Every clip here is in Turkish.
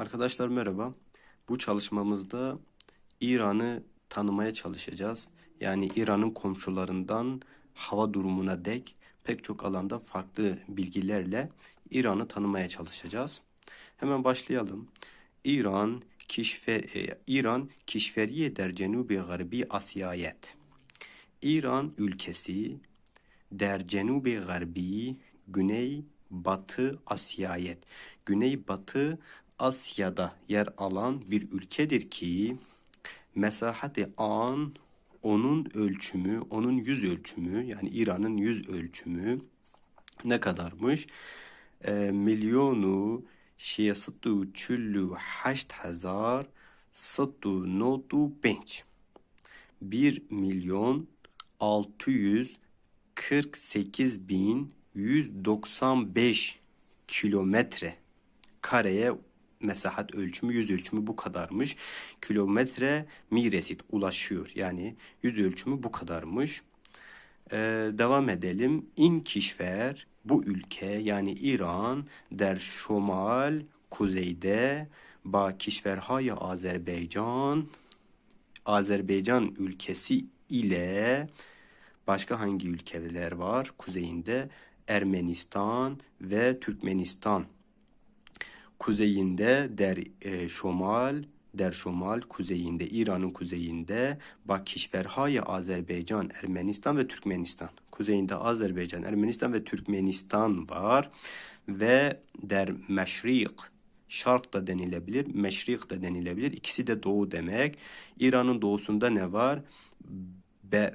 Arkadaşlar merhaba. Bu çalışmamızda İran'ı tanımaya çalışacağız. Yani İran'ın komşularından hava durumuna dek pek çok alanda farklı bilgilerle İran'ı tanımaya çalışacağız. Hemen başlayalım. İran kişfe e, İran kişferiye der cenubi garbi Asyayet. İran ülkesi der cenubi garbi güney batı Asyayet. Güney batı Asya'da yer alan bir ülkedir ki mesahati an onun ölçümü, onun yüz ölçümü yani İran'ın yüz ölçümü ne kadarmış? E, milyonu şiye sıttu çüllü haşt hazar sıttu notu benç. 1 milyon 648 bin 195 kilometre kareye mesahat ölçümü, yüz ölçümü bu kadarmış. Kilometre miresit ulaşıyor. Yani yüz ölçümü bu kadarmış. Ee, devam edelim. İn kişfer bu ülke yani İran der şomal kuzeyde ba kişverhay Azerbaycan Azerbaycan ülkesi ile başka hangi ülkeler var? Kuzeyinde Ermenistan ve Türkmenistan kuzeyinde der e, şomal der şomal kuzeyinde İran'ın kuzeyinde bak kişverhay Azerbaycan, Ermenistan ve Türkmenistan. Kuzeyinde Azerbaycan, Ermenistan ve Türkmenistan var ve der meşrik şark da denilebilir, meşrik de denilebilir. İkisi de doğu demek. İran'ın doğusunda ne var?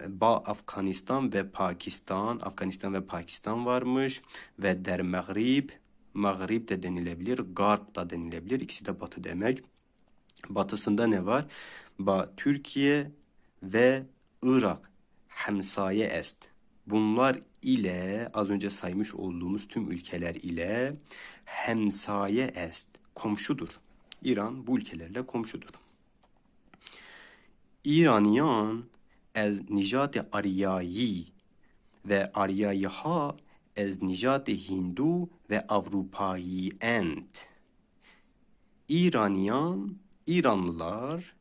Ba Afganistan ve Pakistan, Afganistan ve Pakistan varmış ve der Mağrib Mağrib de denilebilir, Garp da denilebilir. İkisi de batı demek. Batısında ne var? Ba Türkiye ve Irak hemsaye est. Bunlar ile az önce saymış olduğumuz tüm ülkeler ile hemsaye est. Komşudur. İran bu ülkelerle komşudur. İraniyan ez nicate ariyayi ve ariyayiha ez nijat Hindu ve Avrupayı end. İraniyan, İranlılar,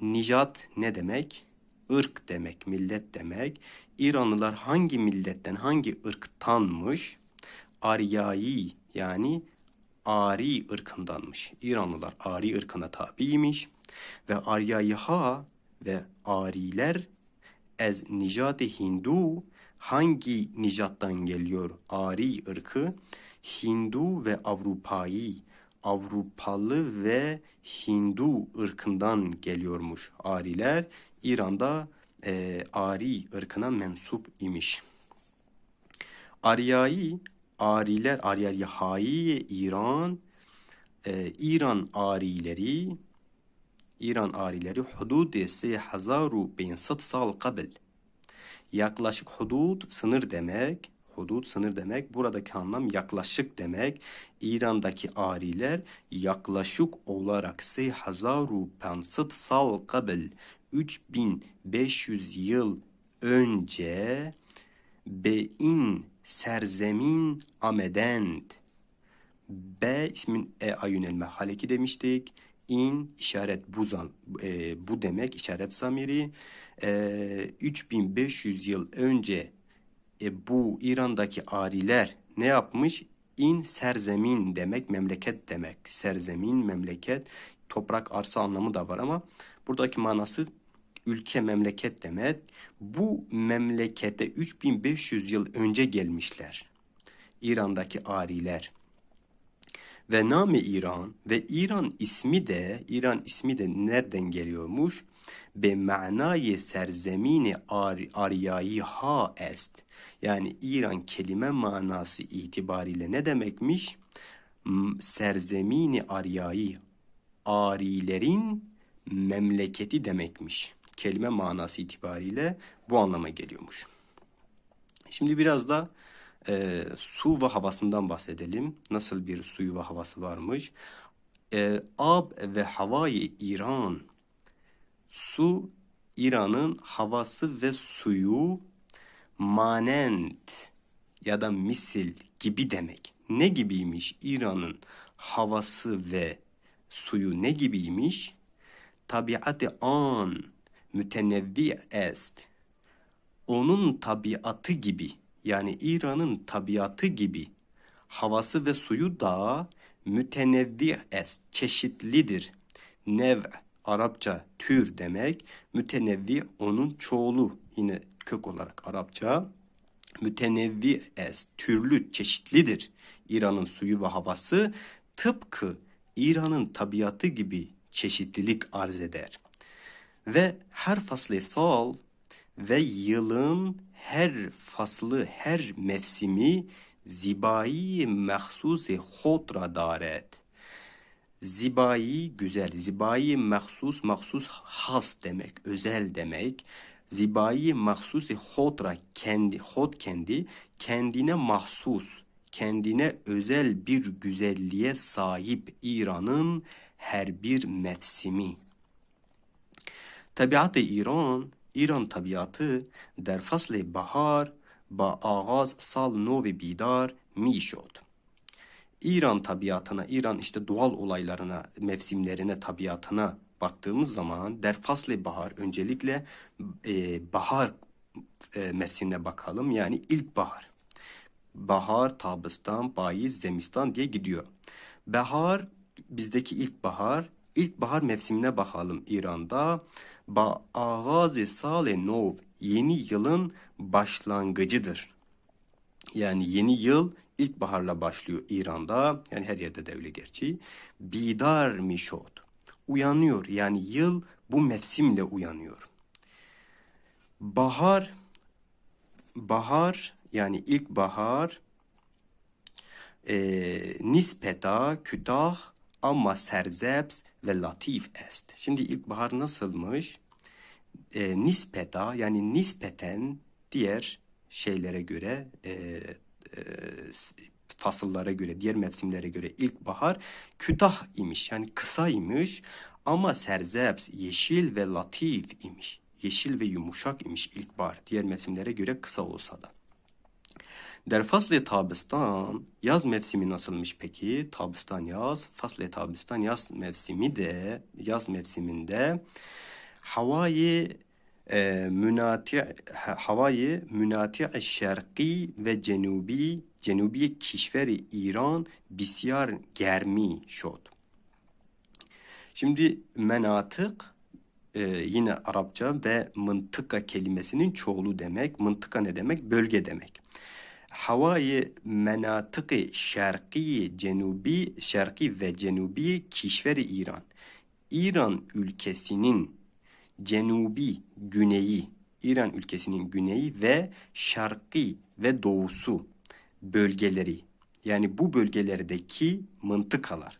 nijat ne demek? Irk demek, millet demek. İranlılar hangi milletten, hangi ırktanmış? Aryai yani Ari ırkındanmış. İranlılar Ari ırkına tabiymiş. Ve Aryayiha ve Ariler ez nijat Hindu hangi nicattan geliyor Ari ırkı? Hindu ve Avrupayı, Avrupalı ve Hindu ırkından geliyormuş Ariler. İran'da e, Ari ırkına mensup imiş. Aryayı, Ariler, Aryayahayı İran, e, İran Arileri, İran Arileri hudud 3500 sal kabel Yaklaşık hudud sınır demek. Hudud sınır demek. Buradaki anlam yaklaşık demek. İran'daki ariler yaklaşık olarak hazaru pensat sal kabel 3500 yıl önce bein serzemin amedend B ismin e ayun el mehaleki demiştik. In işaret buzan e, bu demek işaret zamiri e, 3500 yıl önce e, bu İran'daki ariler ne yapmış? İn serzemin demek memleket demek. Serzemin memleket toprak arsa anlamı da var ama buradaki manası ülke memleket demek. Bu memlekete 3500 yıl önce gelmişler. İran'daki ariler. Ve name İran ve İran ismi de İran ismi de nereden geliyormuş? Be manayı serzemini ar aryayı ha est. Yani İran kelime manası itibariyle ne demekmiş? Serzemini aryayı arilerin memleketi demekmiş. Kelime manası itibariyle bu anlama geliyormuş. Şimdi biraz da e, su ve havasından bahsedelim. Nasıl bir suyu ve havası varmış? E, ab ve havayı İran. Su İran'ın havası ve suyu manent ya da misil gibi demek. Ne gibiymiş İran'ın havası ve suyu ne gibiymiş? Tabiatı an mütenevvi est. Onun tabiatı gibi yani İran'ın tabiatı gibi havası ve suyu da mütenevvi est çeşitlidir. Nev Arapça tür demek. Mütenevvi onun çoğulu yine kök olarak Arapça. Mütenevvi est türlü çeşitlidir. İran'ın suyu ve havası tıpkı İran'ın tabiatı gibi çeşitlilik arz eder. Ve her faslı sal ve yılın her faslı, her mevsimi zibai mehsusi khod ra daret. Zibai güzel, zibai mahsus, mahsus has demek, özel demek. Zibai mahsusi hodra kendi, hod kendi, kendine mahsus, kendine özel bir güzelliğe sahip İran'ın her bir mevsimi. Tabiat-ı İran, İran tabiatı der fasl bahar ba ağaz sal nov bidar mi şod. İran tabiatına, İran işte doğal olaylarına, mevsimlerine, tabiatına baktığımız zaman der fasl bahar öncelikle e, bahar e, mevsimine bakalım. Yani ilkbahar. Bahar, tabistan, bayiz, zemistan diye gidiyor. Bahar bizdeki ilkbahar. İlkbahar mevsimine bakalım İran'da. Ba ağaz sale nov yeni yılın başlangıcıdır. Yani yeni yıl ilkbaharla başlıyor İran'da. Yani her yerde de öyle gerçi. Bidar mişod. Uyanıyor. Yani yıl bu mevsimle uyanıyor. Bahar bahar yani ilkbahar e, nispeta kütah ama serzebs ve latif est. Şimdi ilkbahar nasılmış? E, nispeta yani nispeten diğer şeylere göre e, e, fasıllara göre, diğer mevsimlere göre ilkbahar kütah imiş. Yani kısa imiş ama serzebs yeşil ve latif imiş. Yeşil ve yumuşak imiş ilkbahar. Diğer mevsimlere göre kısa olsa da. Der fasle tabistan yaz mevsimi nasılmış peki? Tabistan yaz, fasle tabistan yaz mevsimi de yaz mevsiminde havayı e, münati havayı münati şerqi ve cenubi cenubi kişveri İran bisyar germi şod. Şimdi menatık e, yine Arapça ve mıntıka kelimesinin çoğulu demek. Mıntıka ne demek? Bölge demek. Havayı menatıkı şerqi, cenubi, şerqi ve cenubi kişveri İran. İran ülkesinin cenubi, güneyi, İran ülkesinin güneyi ve şarkı ve doğusu bölgeleri. Yani bu bölgelerdeki mıntıkalar.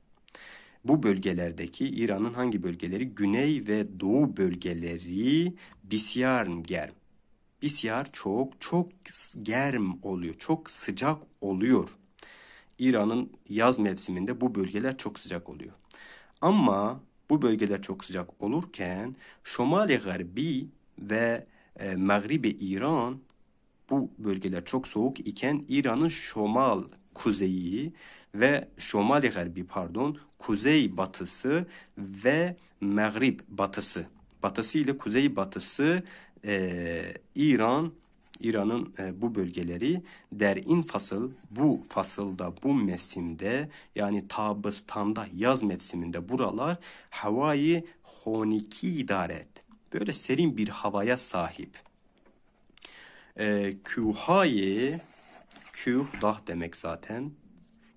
Bu bölgelerdeki İran'ın hangi bölgeleri? Güney ve doğu bölgeleri bisyar germ. Bisyar çok çok germ oluyor. Çok sıcak oluyor. İran'ın yaz mevsiminde bu bölgeler çok sıcak oluyor. Ama bu bölgeler çok sıcak olurken Şomali Garbi ve e, Mağribi İran bu bölgeler çok soğuk iken İran'ın şomal kuzeyi ve şomali garbi pardon kuzey batısı ve mağrib batısı batısı ile kuzey batısı e, İran İran'ın e, bu bölgeleri derin fasıl bu fasılda bu mevsimde yani Tabıstan'da yaz mevsiminde buralar havayı honiki idaret böyle serin bir havaya sahip. E, kühayı küh dah demek zaten.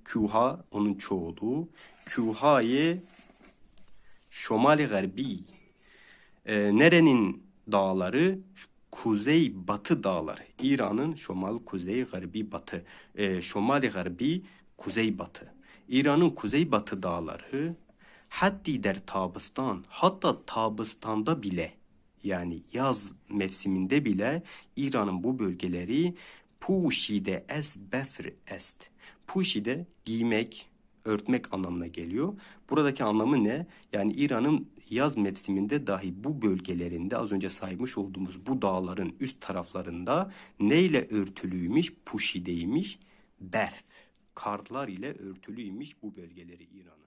Küha onun çoğulu. Kühayı şomali garbi. E, nerenin dağları? Kuzey batı dağları. İran'ın şomal kuzey garbi batı. E, şomali garbi kuzey batı. İran'ın kuzey batı dağları haddi der Tabistan hatta Tabistan'da bile yani yaz mevsiminde bile İran'ın bu bölgeleri puşide es befr est. Puşide giymek, örtmek anlamına geliyor. Buradaki anlamı ne? Yani İran'ın yaz mevsiminde dahi bu bölgelerinde az önce saymış olduğumuz bu dağların üst taraflarında neyle örtülüymüş? Puşideymiş. Berf. Karlar ile örtülüymüş bu bölgeleri İran'ın.